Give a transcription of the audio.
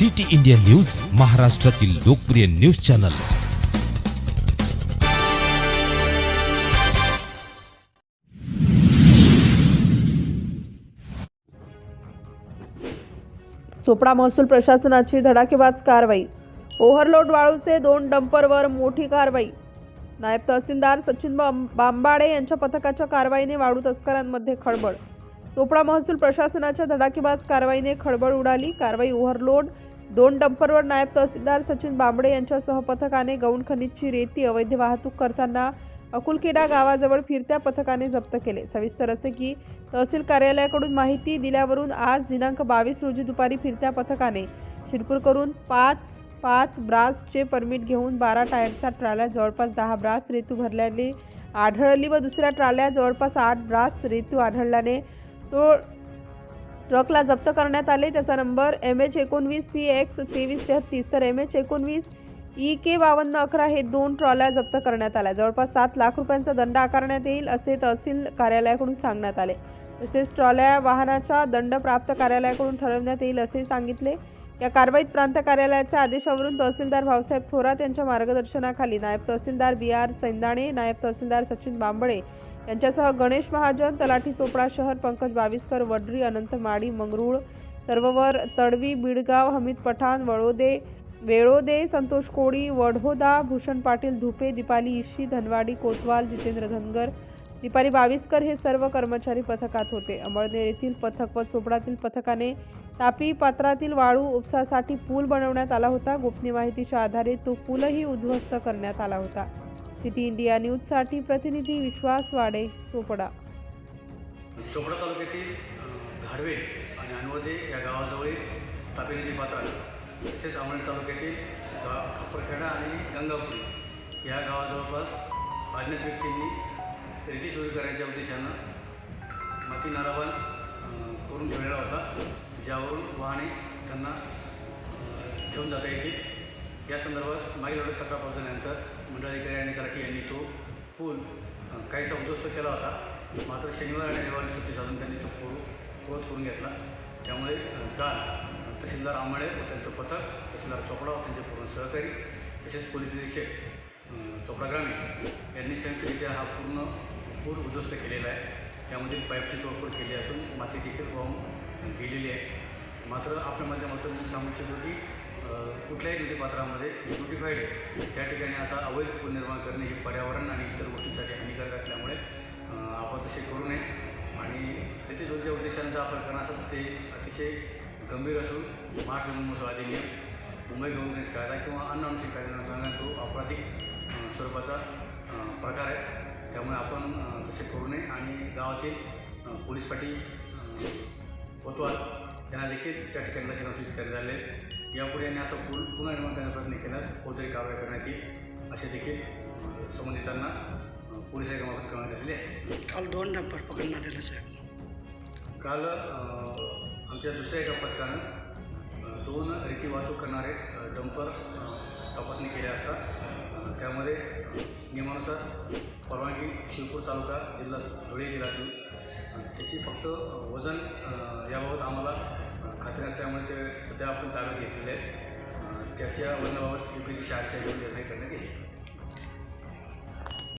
City India news महाराष्ट्रातील लोकप्रिय news channel. Chopra महसूल प्रशासनाची धडाकेबाज कारवाई. ओव्हरलोड वाळूचे दोन डंपरवर मोठी कारवाई. नायब तहसीलदार सचिन बांबाडे यांच्या पथकाच्या कारवाईने वाळू तस्करांमध्ये खळबळ. चोपडा महसूल प्रशासनाच्या धडाकेबाज कारवाईने खळबळ उडाली. कारवाई ओव्हरलोड दोन डंपरवर नायब तहसीलदार सचिन बांबडे यांच्यासह पथकाने गौण खनिजची रेती अवैध वाहतूक करताना अकुलखेडा गावाजवळ फिरत्या पथकाने जप्त केले. सविस्तर असे की तहसील कार्यालयाकडून माहिती दिल्यावरून आज दिनांक बावीस रोजी दुपारी फिरत्या पथकाने शिरपूर करून पाच पाच ब्रासचे परमिट घेऊन बारा टायरचा ट्राल्या जवळपास दहा ब्रास रेतू भरल्याने आढळली व दुसऱ्या ट्राल्या जवळपास आठ ब्रास रेतू आढळल्याने तो ट्रकला जप्त करण्यात आले. त्याचा नंबर एम एच एकोणवीस सी एक्स तेवीस तेहत्तीस तर एम एच एकोणवीस ई के बावन्न अकरा हे दोन ट्रॉल्या जप्त करण्यात आल्या. जवळपास सात लाख रुपयांचा दंड आकारण्यात येईल असे तहसील कार्यालयाकडून सांगण्यात आले. तसेच ट्रॉल्या वाहनाचा दंड प्राप्त कार्यालयाकडून ठरवण्यात येईल असे सांगितले. या कारवाईत प्रांत कार्यालयाच्या आदेशावरून तहसीलदार भाऊसाहेब थोरात यांच्या मार्गदर्शनाखाली नायब तहसीलदार बी आर सैंदाणे नायब तहसीलदार सचिन बांबळे यांच्यासह गणेश महाजन तलाठी चोपडा शहर पंकज बाविस्कर वडरी अनंत माडी मंगरुळ सर्ववर तडवी बिडगाव हमीद पठाण वळोदे वेळोदे संतोष कोळी वढोदा भूषण पाटील धुपे दीपाली इशी धनवाडी कोतवाल जितेंद्र धनगर दीपाली बावीसकर हे सर्व कर्मचारी पथकात होते. अमळनेर येथील पथक व चोपडातील पथकाने तापी पात्रातील वाळू उपसासाठी पूल बनवण्यात आला होता. गोपनीय माहितीच्या आधारे तो पूलही उद्ध्वस्त करण्यात आला होता. सिटी इंडिया न्यूजसाठी प्रतिनिधी विश्वास वाडे चोपडा. चोपडा तालुक्यातील घाडवे आणि अनवदे या गावाजवळील तापी नदी पात्रात तसेच अमळनेर तालुक्यातील खापरखेडा आणि गंगापुरी या गावाजवळपास अज्ञात व्यक्तींनी रेती चोरी करायच्या उद्देशानं माती नाराबान करून ठेवलेला होता. ज्यावरून वाहने त्यांना घेऊन जाता येतील. या संदर्भात मागील वेळेस तक्रार पावल्यानंतर मंडळाधिकारी आणि कराठी यांनी तो पूल काहीसा उद्ध्वस्त केला होता. मात्र शनिवार आणि रविवारी सुट्टी साधून त्यांनी तो पूल पूर्वत करून घेतला. त्यामुळे काल तहसीलदार आंबाळे व त्यांचं पथक तहसीलदार चोपडा व त्यांचे पूर्ण सहकारी तसेच पोलीस निरीक्षक चोपडा ग्रामीण यांनी संयुक्तरित्या हा पूर्ण पूर उद्ध्वस्त केलेला आहे. त्यामध्ये पाईपची तोडफोड केली असून माती देखील वाहून गेलेली आहे. मात्र आपल्या माध्यमातून मी सांगू इच्छितो की कुठल्याही नदीपात्रामध्ये नोटिफाईड आहे. त्या ठिकाणी आता अवैध पुनर्निर्माण निर्माण करणे हे पर्यावरण आणि इतर गोष्टींसाठी हानिकारक असल्यामुळे आपण तसे करू नये. आणि त्याचे जोडच्या उद्देशानं जर प्रकरण असेल तर ते अतिशय गंभीर असून महाराष्ट्र महसूल अधिनियम मुंबई गव्हर्नन्स कायदा किंवा अनआनुषिक कायदा तो आपराधिक स्वरूपाचा प्रकार आहे. त्यामुळे आपण तसे करू नये आणि गावातील पोलीस पाटील अ, कोतवाल यांना देखील त्या ठिकाणी लक्षणं सूचित करण्यात आले. यापुढे यांनी असा पूल पुन्हा निर्माण करण्याचा प्रयत्न केल्यास फौजदारी कारवाई करण्यात येईल असे देखील संबंधितांना पोलीस आयोगामार्फत कळवण्यात आलेले आहे काल दोन डंपर पकडण्यात आले साहेब काल आमच्या दुसऱ्या एका पथकानं दोन रेती वाहतूक करणारे डंपर तपासणी केल्या असता अ, त्यामध्ये नियमानुसार परवानगी शिवपूर तालुका जिल्हा धुळे जिल्हा असून त्याची फक्त वजन याबाबत आम्हाला खात्री असल्यामुळे ते सध्या आपण ताब्यात घेतलेले आहे त्याच्या वजनाबाबत योग्य दिशा आजच्या निर्णय करण्यात येईल.